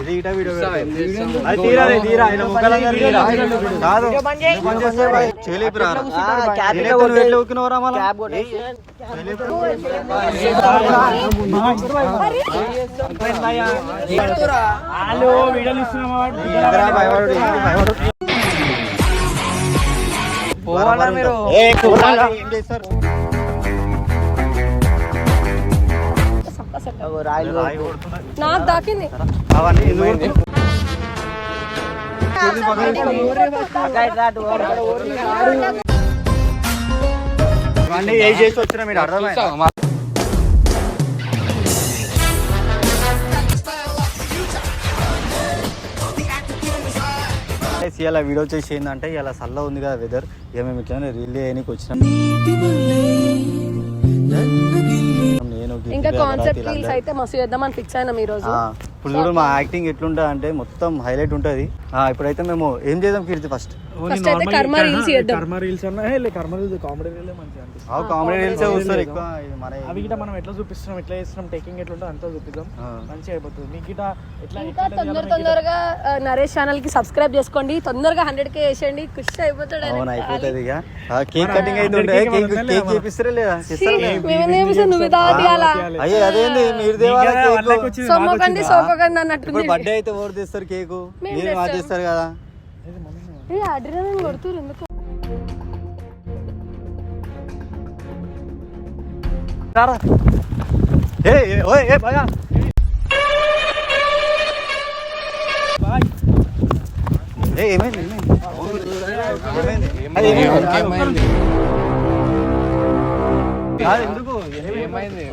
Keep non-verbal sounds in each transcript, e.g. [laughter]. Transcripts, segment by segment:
ఇది ఇటా వీడియో పెడతారు. అది తీరా రే, తీరా ఆయన ముఖాలందరూ తీరా. కాదు నువ్వు పని చేస్తే బాయ్. చేయలేపురా రా. చేయలేపు నువ్వు ఎట్లా ఊకినవురా మళ్ళా? చేయలేపు. ఇంద్రా భయపడు, ఇంద్రా భయపడు. ఏ, పోవాలా? ఏం చేస్తారు? నాకు దాకింది. వచ్చినా మీరు అర్థమైందా? ఇలా వీడియో చేసి ఏంటంటే ఇలా చల్ల ఉంది కదా వెదర్ ఇక మేము ఇట్లా రిలే చేయడానికి వచ్చినాం. ఇంకా కాన్సెప్ట్. రీల్స్ అయితే మస్తు చేద్దామని ఫిక్స్ అయినాం ఈ రోజు. ఆ, ఇప్పుడు చూడు మా యాక్టింగ్ ఎట్లుంటుంది అంటే మొత్తం హైలైట్ ఉంటుంది. ఇప్పుడైతే మేము ఏం చేద్దాం కీర్తి ఫస్ట్ ఫస్ట్ అయితే కర్మ రీల్స్ చేద్దాం. కర్మ రీల్స్ అన్నా లే కర్మ రీల్స్ కామెడీ రీల్ మంచిగా అనిపిస్తుంది. కామెడీ రీల్స్ ఎక్కువ మన అవి గిట మనం ఎట్లా చూపిస్తున్నాం ఎట్లా చేస్తున్నాం టేకింగ్ ఎట్లా ఉంటుంది అంతా చూపిద్దాం. మంచిగా అయిపోతుంది. మీకు గిట ఎట్లా ఇంకా తొందర తొందరగా నరేష్ ఛానల్కి సబ్స్క్రైబ్ చేసుకోండి. తొందరగా హండ్రెడ్ కే వేసేయండి ఖుషి అయిపోతాడు. అవును అయిపోతుంది ఇక. కేక్ కటింగ్ అయితే కేక్ కేక్ చేపిస్తారా లేదా? నువ్వు అయ్యే అదేంది? మీరు సోమకండి అన్నట్టుంది. ఇప్పుడు బర్త్డే అయితే ఓడి తీస్తారు కేకు? మీరు మా చేస్తారు కదా. అడ్రినలిన్ కొడుతురు ఎందుకు? రారా. ఏ ఏ, ఓయ్ ఏ భయ ఏ ఏమైంది ఏమైంది? ఏమైంది? అది ఏమైంది? కాదు, ఎందుకు? ఏమైంది?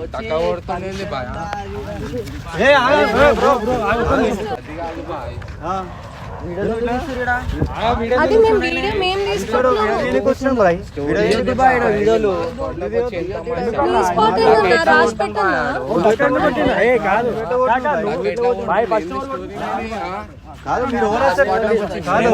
ఏ, ఆగు, బ్రో, బ్రో, బ్రో, ఆగు. ఆ. అది మేము వీడియో మేము ఇప్పుడు తీసుకుంటున్నాము వీడియోకి వచ్చినాం బాయ్. వీడియో వీడియోలు నీ స్పాట్ ఏదన్నా రాసి పెట్టన్నా కాదు మీరు ఓవర్ చేస్తారు. కాదు,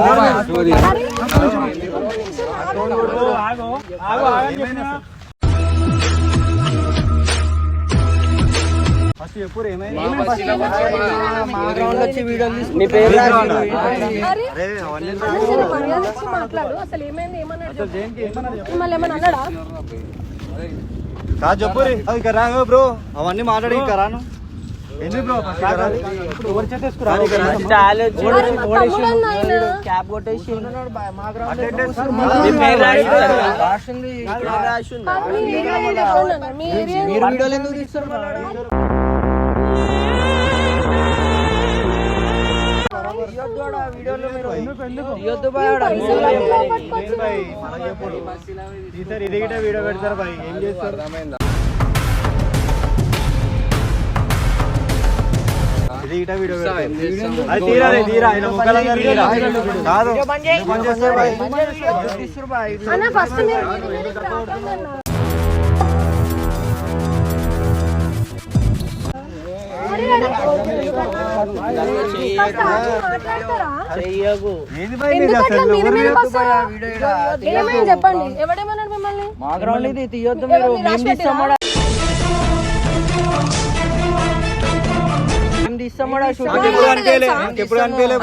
మర్యాద ఇచ్చి మాట్లాడు అసలు ఏమైంది ఏమన్నాడు చెప్పు. మిమ్మల్ని ఏమన్నా అన్నాడా కాదు చెప్పు రే. అది ఇక్కడ రా బ్రో అవన్నీ మాట్లాడి ఇంకా రాను ఎందుకు బ్రో ఫస్ట్ ఇక్కడ రా. ఈసారి ఇది గిట్ట వీడియో పెడతారు భయ్ ఏం చేస్తారు ఇది గిట్ట వీడియో పెడతారు అది తీరా రే, తీరా ఆయన ముఖాలందరూ తీరా కాదు నువ్వు పని చేస్తే భయ్ అన్న ఫస్ట్ ఏమైంది చెప్పండి. ఎవడేమన్నాడు మిమ్మల్ని? మా గ్రౌండ్ ఇది తీయొద్దు మీరు? మేము తీస్తామడా? ఎప్పుడు ఎప్పుడు అనిపించలే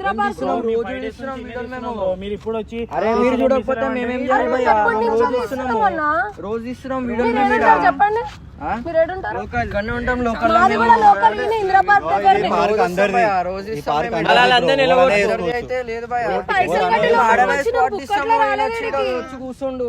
బ్రో మీరు ఇప్పుడు వచ్చి అరే మీరు చూడకపోతే మేమేం చేయాలి భయ్యా? రోజు ఇస్తున్నాం వీడియో చెప్పండి కూర్చుండు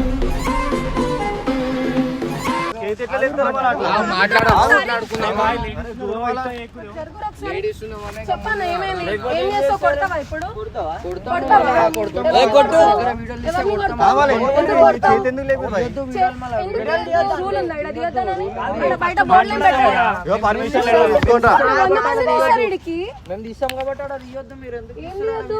చెప్పన్నా ఏమైంది ఏం చేస్తావు కొడతావా ఇప్పుడు పర్మిషన్ తీస్తాం కాబట్టి ఏం లేదు.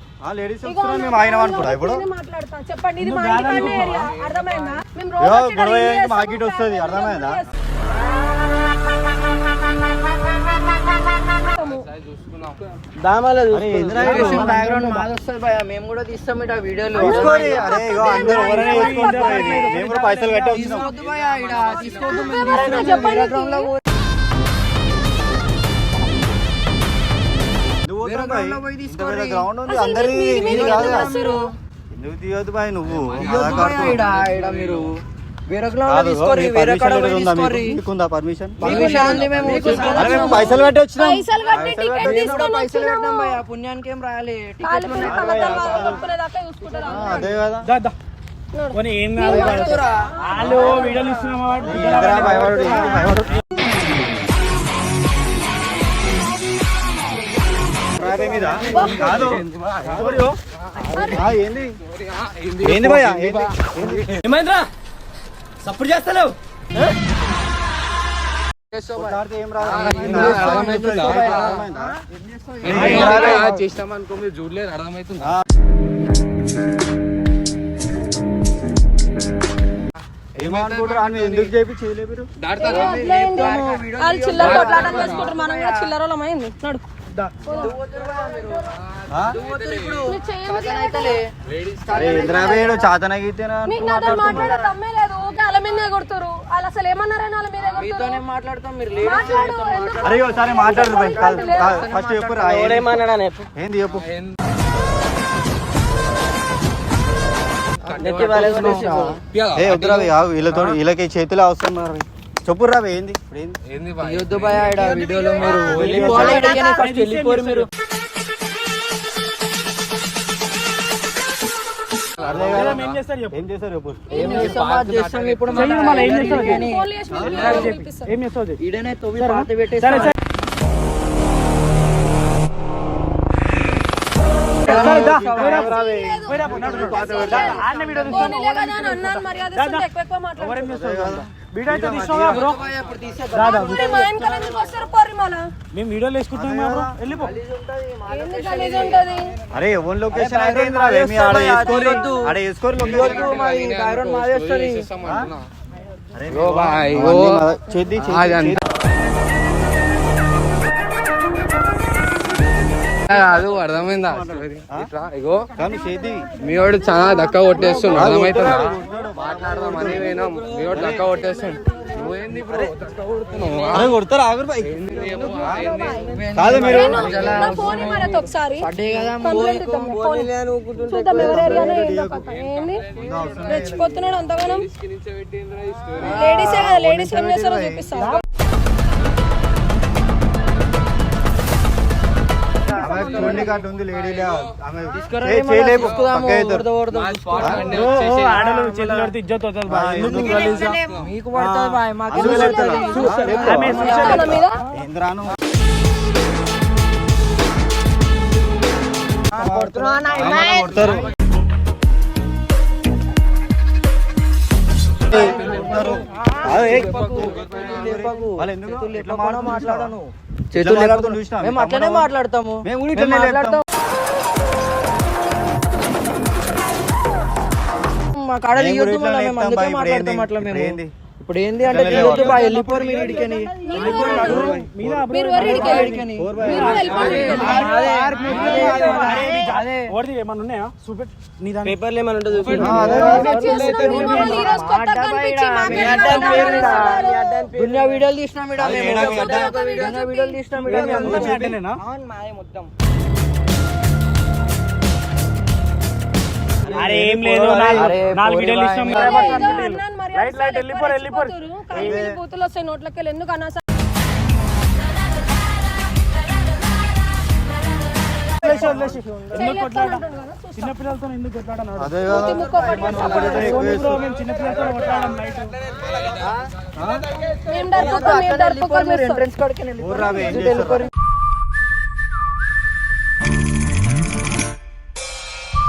లేడీస్ మేము ఆయన అనుకుంటా ఇప్పుడు. మాట్లాడతా. చెప్పండి ఇది మా ఇంటి ఏరియా అర్థమైందా? రోజు గొడవ? వస్తుంది. అర్థమైందా? కూడా తీస్తాం ఇట వీడియోలు. తీసుకోరి అరే వేరే ground లో బాయ్. పోయి తీసుకోరి. గ్రౌండ్ ఉంది. అందరి మీరు కాదు. ఎందుకు తీయొద్దు బాయ్ నువ్వు? మీరు గ్రౌండ్ పర్మిషన్ పైసలు కట్టి వచ్చినాం. పుణ్యానికి ఏం రాయాలి? అదే కదా. ఏం కాదు వీడియోలు ఇస్తున్నాం ఏంది? కాదు ఏమైందిరా? చేస్తలేవు? రాలే. చేసినామనుకో మీరు చూడలేదు అర్థమవుతుంది? ఆ. ఏమనుకుంటారు? అని ఎందుకు చేపి చేయలేరు దాడతారా? వదిలేయండి. వాళ్ళు చిల్లర కొట్లాటం చేసుకుంటారు మనం కూడా చిల్లర వాళ్ళమైంది నడు మీరు ఇంద్రాబేడు మీరు ఎందుకు? అరే ఒకసారి మాట్లాడదు. ఫస్ట్ చెప్పు ఏంది చెప్పు. వీళ్ళతో వీళ్ళకి చేతిలో అవసరం రా భయ్. చెప్పు రా ఏంది? ఇప్పుడు ఏంది? భయ వీడియోలో మీరు వెళ్ళిపోవాలి ఇక్కడికి ఫస్ట్ వెళ్ళిపోరు మీరు. ఏం చేస్తారు చేస్తారు చేస్తాం ఇప్పుడు చేస్తావు? ఈడనే పాత. ఆడనే వీడియో. అయితే తీసుకోగా బ్రో. మళ్ళా మేము వీడియోలు వేసుకుంటున్నాం బ్రో. వెళ్ళిపో అరే ఎవరి లొకేషన్ ఏందిరా? మీ ఆడ వేసుకోరి ఆడ వేసుకోరి మాది. అరే బాయ్, చేద్ది. కాదు [laughs] అర్థమైందా? ఇట్లా ఇగో. మీ వాడు చాలా దక్క కొట్టేస్తుండు అర్థమవుతుందా మాట్లాడదాం అని పోయినాం. మీ వాడు దక్క కొట్టేస్తుండు కొడతారు? ఆగురు భయ్ నా మీద ఏందిరాను కొడుతున్నా ఆమె కొడతారు. ఏయ్, కొడతారు. వాళ్ళు ఎందుకు? మాట్లాడుతున్నారు? మాట్లాడను. చేతులు? మేము అట్లనే మాట్లాడతాము మేము ఇట్లనే మాట్లాడతాం మా మళ్ళీ మేము అందుకే? అట్లా మేము? ఇప్పుడు ఏంది అంటే తీయొద్దు బా వెళ్ళిపోరు మీరు ఇడికని పేపర్లు ఏమైనా ఉంటుంది. దునియా వీడియోలు తీసినాం? దునియా వీడియోలు తీసినాం మాదే మొత్తం అరే ఏం లేదు నాలుగు- వీడియోలు. ఇష్టం రైట్ వెళ్ళిపోరు వెళ్ళిపోరు బూతులు వస్తాయి నోట్లకి ఎందుకు వదిలేసి, వదిలేసి. ఎందుకు కొట్లాడన్నాడు అదే కదా. మూతి ముక్కు ఒకటి వేస్తాం. బ్రో మేము చిన్న పిల్లలతో కొట్లాడడం నైట్. ఎంట్రన్స్ కాడికి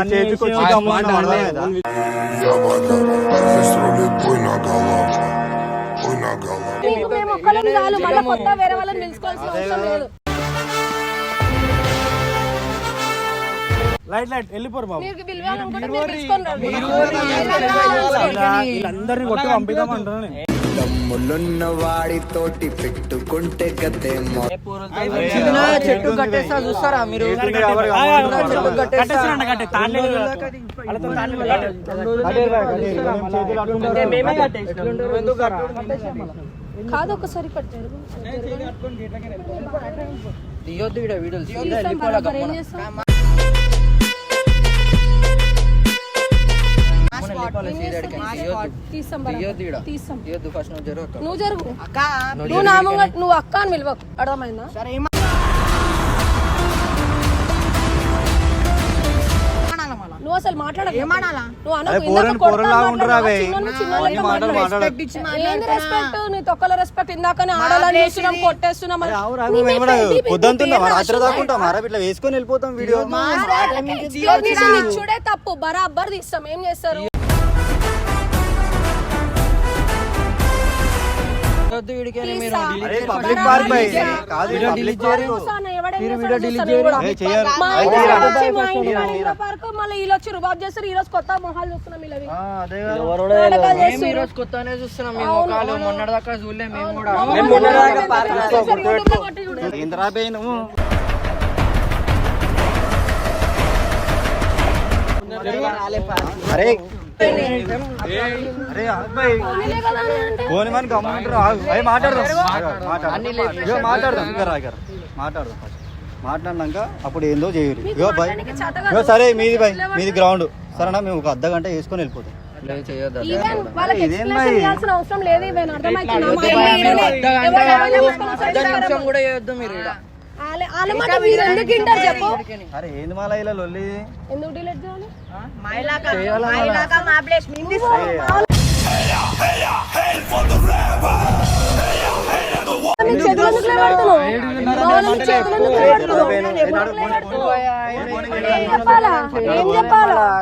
అన్నే. అర్థమైందా? Põe na gala, põe na gala. మీకు మేము ఒక్కలం చాలు మళ్ళీ కొత్త వేరే వాళ్ళని పిలుచుకోవాల్సిన అవసరం లేదు. లైట్ లైట్ వెళ్ళిపోరు బాబు. వీళ్ళందరినీ కొట్టి పంపిద్దాం అంటున్నా నేను దమ్ములున్న వాడితోటి పెట్టుకుంటే గతే చెట్టు కట్టేస్తా చూస్తారా మీరు? ఆ, ఆ, కమ్ముకుంటున్నారు? చెట్టు నువ్వు జరుగు అక్క. నువ్వు నా నువ్వు అక్క. అని పిలవకు. అర్థమైందా? నువ్వు అసలు మాట్లాడకు. నువ్వు రెస్పెక్ట్ నీ తొక్కల రెస్పెక్ట్ ఇందాకనే ఆడాలని చూస్తున్నాం కొట్టేస్తున్నాం వేసుకొని వెళ్ళిపోతాం వీడియో. ఇచ్చుడే తప్పు బరాబర్ తీస్తాం. ఏం చేస్తారు? నేను కూడా. ఏ చెయ్యరు మా అయితే ఇంటికి రా. వచ్చి మా ఇంటి కాడ ఇంట్లో పార్క్ మళ్ళీ వీళ్ళు వచ్చి రుబాబ్ చేస్తారు. ఈ రోజు కొత్త మొహాలు చూస్తున్నాం కదా. ఈ. రోజు కొత్తనే చూస్తున్నాం. మేము ముఖాలు మొన్నటిదాకా చూడలే మేము కూడా. మొన్నటిదాకా పార్క్ బే నువ్వు అరే పోని మనకి అమ్మంటారు. అయ్యి మాట్లాడదాం. మాట్లాడదాం. ఇగో మాట్లాడదాం. ఇంకా రా ఇక్కడ మాట్లాడదాం ఫస్ట్. మాట్లాడినాక అప్పుడు ఏందో చేయరు. ఇగో బాయ్. ఇగో సరే మీది బాయ్ మీది గ్రౌండ్. సరేనా మేము ఒక అర్ధ గంట వేసుకొని వెళ్ళిపోతాం. అవసరం లేదు వాళ్ళ మాట మీరు ఎందుకు చెప్పు? అరే ఏంది మాల ఇలా లొల్లి? డిలీట్ చేయాలి?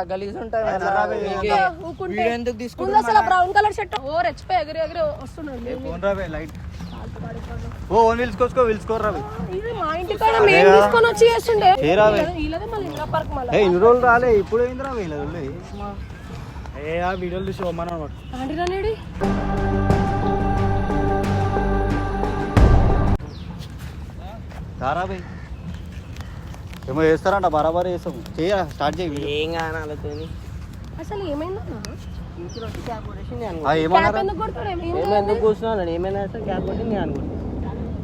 గలీజ్ తీసుకుంటున్నా అసలు బ్రౌన్ కలర్ షర్ట్ ఓ రెచ్చిపోయి ఎగిరి ఎగిరి వస్తున్నాడు. లైట్ ఓ ఓన్ పిలుచుకోసుకో పిలుచుకోరు రాబే ఇది మా ఇంటి కాడ మేము తీసుకొని వచ్చి చేస్తుండే. వీళ్ళదే మళ్ళీ ఇంద్రా పార్క్ మళ్ళీ ఏ ఇన్ని రోజులు రాలే ఇప్పుడు ఏంది రా వీళ్ళ లొల్లి ఏ ఆ వీడియోలు చూసి అనమాట ఆంటీ రానేడి రారా బై ఏమో చేస్తారంట బరాబర్ చేస్తాం. చెయ్య స్టార్ట్ చేయి వీడియో. ఏం కానాలతో అసలు ఏమైందన్నా?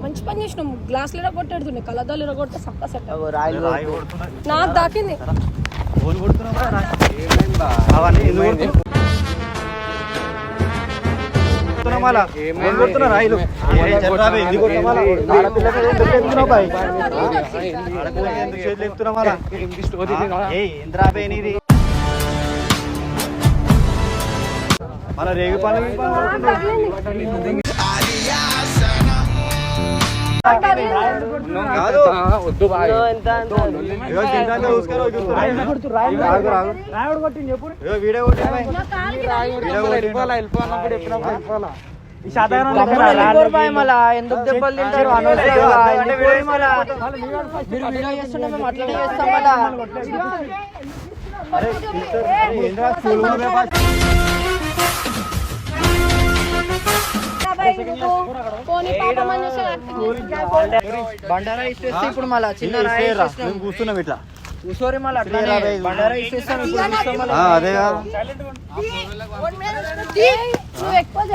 మంచి పని చేసినాం. గ్లాస్ లీడ కొట్టాడుతుండే కలదాలు ఇర కొడితే. సక్క సెట్ నాకు దాకింది. ఎందుకు బాయ్. మళ్ళా. ఎందుకు దెబ్బలు తింటారు? మీరు వీడియో చేస్తుంటే మేము అట్లనే చేస్తాం మళ్ళా. బండారా ఇచ్చేస్తే ఇప్పుడు మళ్ళా చిన్న కూర్చున్నాం ఇట్లా. కూర్చోరి మళ్ళా అట్లనే. బండారా ఇచ్చేస్తాం నువ్వు ఎక్కువ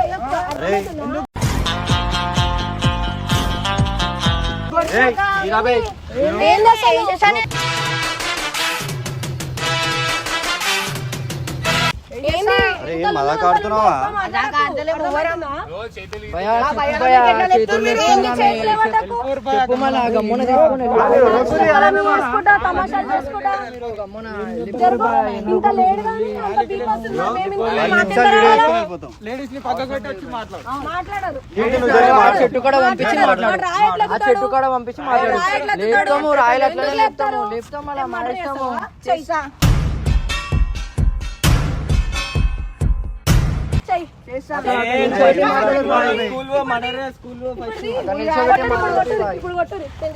చెట్టు కూడా పంపించి మాట్లాడు. ఆ చెట్టు కూడా పంపించి మాట్లాడు? లేపుతాము రాయలు అట్లనే ఎందుకు లేపుతాము? లేపుతారు? లేపుతాం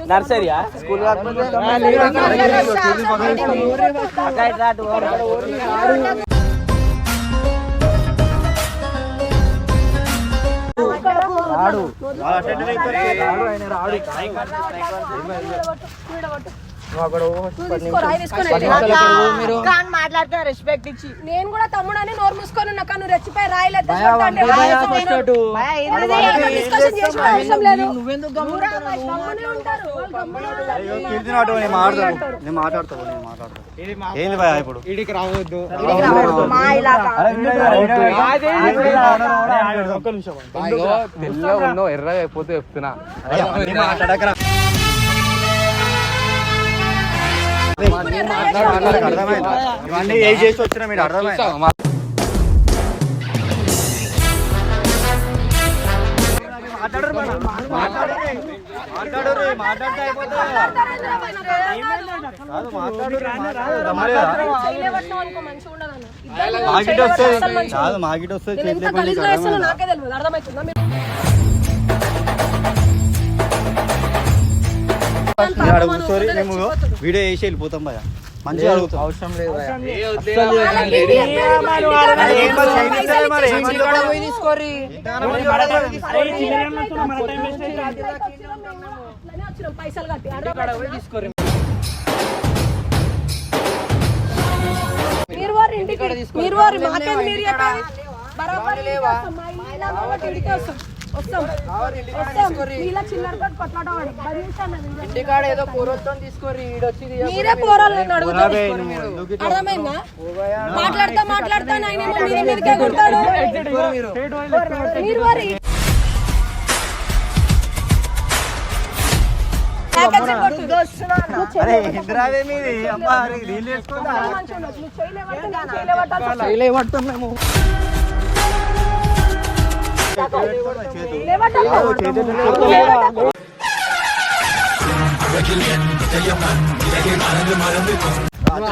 నర్సరీయా? స్కూల్ వాళ్ళు అటెండ్ అయిపోయారు. మాట్లాడుతున్నా రెస్పెక్ట్ ఇచ్చి. నేను కూడా తమ్ముడని నోరు మూసుకొని ఉన్నా కానీ నువ్వు రెచ్చిపోయి రాయలు ఎత్తే భయా, కొడతా అంటే వంపు భయా, రాయి first అటు. ఏమన్నా డిస్కషన్ చేసిన అవసరం లేదు. నువ్వెందుకు గమ్మున గమ్మునే ఉంటారు. వాళ్ళు గమ్మునే ఉంటారు. అయ్యో, కీర్తిని ఆటో నేను మాట్లాడతాను నేను మాట్లాడతాను నేను మాట్లాడతాను. ఏంది భయ ఇప్పుడు? ఇడికి రావద్దు. మా ఇలాగా. అరే, అర్థమైందా ఇవన్నీ ఏ చేసి వచ్చినా మీరు అర్థమైందా మాగిట్ వస్తే కాదు. మాగిట్ వస్తే కూర్చోరి మేము వీడియో వేసి వెళ్ళిపోతాం భయ మంచిగా అడుగుతాం అవసరం లేదు మరి పైసలు కట్టి వారు ఇంటికి మీరు బరాబర్ ఏదో కూరతో తీసుకోరి ఈడొచ్చి మీరే అడుగుతారు. ఇట్లా అర్థమైందా? మాట్లాడతా మాట్లాడతా ఆయన ఏమో మీద మీదకే కొడతాడు మీరు. వారి ప్యాకేజీ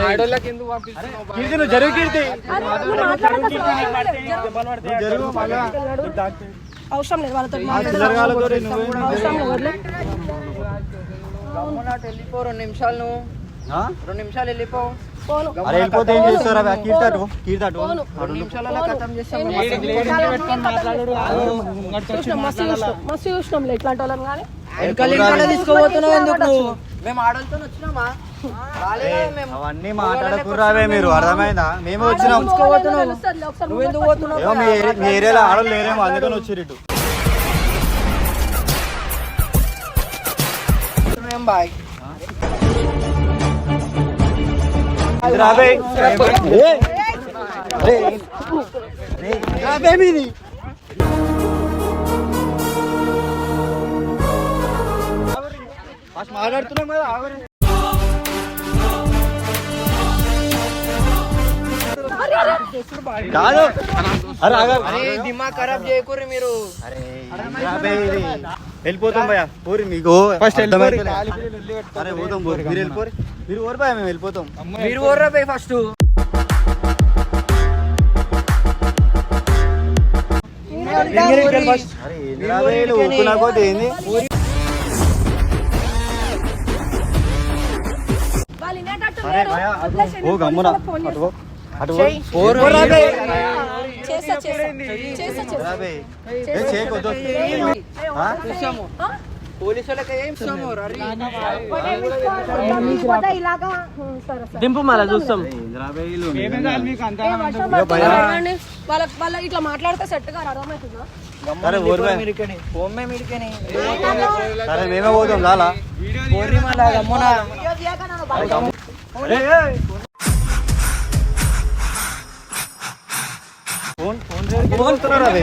ఆడోళ్ళకి ఎందుకు పంపిస్తున్నావు జరుగు కీర్తి జరుగు అవసరం లేదు వాళ్ళతో అవసరం లేదు వెళ్ళిపో రెండు నిమిషాలు నువ్వు? రెండు నిమిషాలు వెళ్ళిపో అరే వెళ్ళిపోతే ఏం చేస్తారా? మస్తు చూసినాం ఇట్లాంటి వాళ్ళని కానీ. తీసుకోబోతున్నావు ఎందుకు మేము ఆడలతో వచ్చినామా? అవన్నీ మాట్లాడకురావే మీరు. అర్థమైందా? మేమే? వచ్చినాం. మీ ఏరి- మీ ఏరియాలో ఆడలు లేరేమో అందుకని మేము బాయ్? ఇది రాబే ఏ! అరే, ఏ, రాబే మీది ఫస్ట్ మాట్లాడుతున్నాం కదా ఆగరే. కాదు అరే ఆగా అరే దిమాగ్ ఖరాబ్ చేయకూరి మీరు అరే రాబే ఇది వెళ్ళిపోతాం భయ పూరి మీకు ఫస్ట్ అరే పోతాం పోరి మీరు వెళ్ళిపోరి మీరు ఓరి భయ మేము వెళ్ళిపోతాం. మీరు ఓర్రా ఫస్ట్. భయ, వదిలేసేయండి. ఓ గమ్మున. ఫోన్ అటు. ఏ చేయకొద్దు. ఆ? దింపు మళ్ళా చూస్తాం. ఇట్లా మాట్లాడితే సెట్ గారు అర్థమవుతుందా? సరే మేమే పోతాం లాలా ఫోన్ ఫోన్ దగ్గరికి పోతున్నారా బే?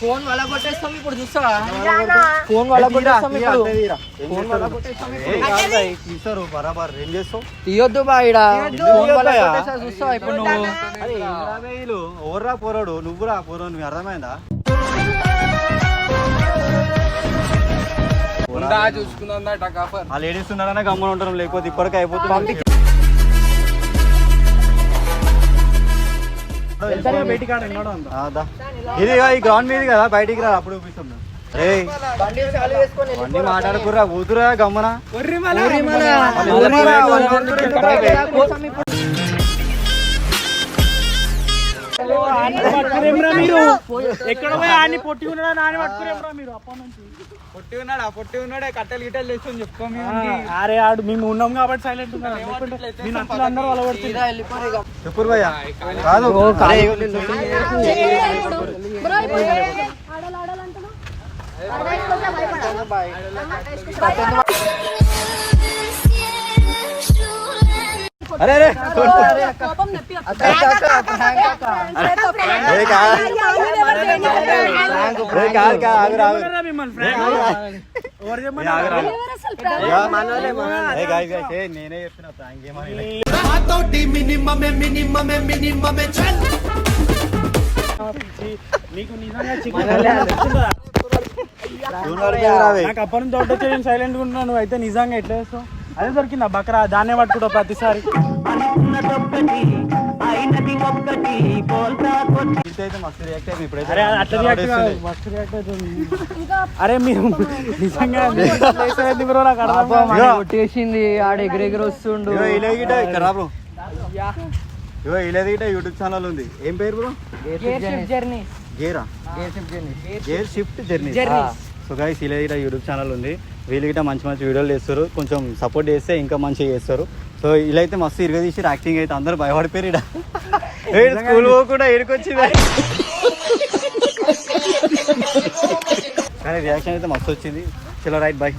ఫోన్ వల్ల కొట్టేస్తాం ఇప్పుడు చూస్తావా? ఫోన్ వల్ల తీరా, కొట్టేస్తాం తీరా, ఇప్పుడు. అట్లే తీరా. ఏం కాదు బే, తీస్తారు బరాబర్. ఏం చేస్తావు? తీయొద్దు బా ఈడ. ఫోన్ వల్ల తీయొద్దయ్యా. కొట్టేస్తా చూస్తావా ఇప్పుడు నువ్వు? పోరాడు? నువ్వురా పోరాడు. నీకు అర్థమైందా? చూసుకుందా టకాఫర్ ఆ లేడీస్ ఉన్నారనే గమ్మున ఉంటాం లేకపోతే ఇప్పటికే అయిపోతుంది. ఇది ఈ గ్రౌండ్ మీద కదా బయటికి రా అప్పుడు చూపిస్తాం మేము. ఏయ్ బండి చాలు వేసుకొని బండి మాట్లాడుకురా కూతురా గమ్మున ఇప్పుడు మీరు ఎక్కడ పోయి ఆని పొట్టి ఉన్నాడా నాని పట్టుకురేమ్రా మీరు అప్పటి నుంచి పొట్టి ఉన్నాడు ఆ పొట్టి ఉన్నాడే కట్టెలు గిట్టెలు తెచ్చుకొని చెప్పుకో అరే ఆడు మేము ఉన్నాం కాబట్టి సైలెంట్ నచ్చులు అందరూ కాదు అరే అరే కోపం నొప్పి నేనే ఏమని నీకు నిజంగా చికెన్ నాకు అప్పటి నుంచి డౌట్ వచ్చి నేను సైలెంట్గా ఉన్నాను. అయితే నిజంగా ఎట్లా చేస్తావు? అదే దొరికిందా బకరా దాన్నే పట్టుకుంటావు ప్రతిసారి. అరే మీరు నిజంగా కొట్టేసింది ఆడ ఎగిరెగిరి వస్తుండు. యూట్యూబ్ ఛానల్ ఉంది. ఏం పేరు బ్రో? జర్నీ గేరా journey gear shift journey so guys ఇలా గిట యూట్యూబ్ ఛానల్ ఉంది. వీళ్ళు గిట మంచి మంచి వీడియోలు చేస్తారు. కొంచెం సపోర్ట్ చేస్తే ఇంకా మంచిగా చేస్తారు. సో ఇలా అయితే మస్తు ఇరుగ తీసి యాక్టింగ్ అయితే అందరూ భయపడిపోయారు స్కూల్ [laughs] పోకుండా ఏడుకొచ్చింది కానీ రియాక్షన్ అయితే మస్తు వచ్చింది. చలో రైట్ బాయ్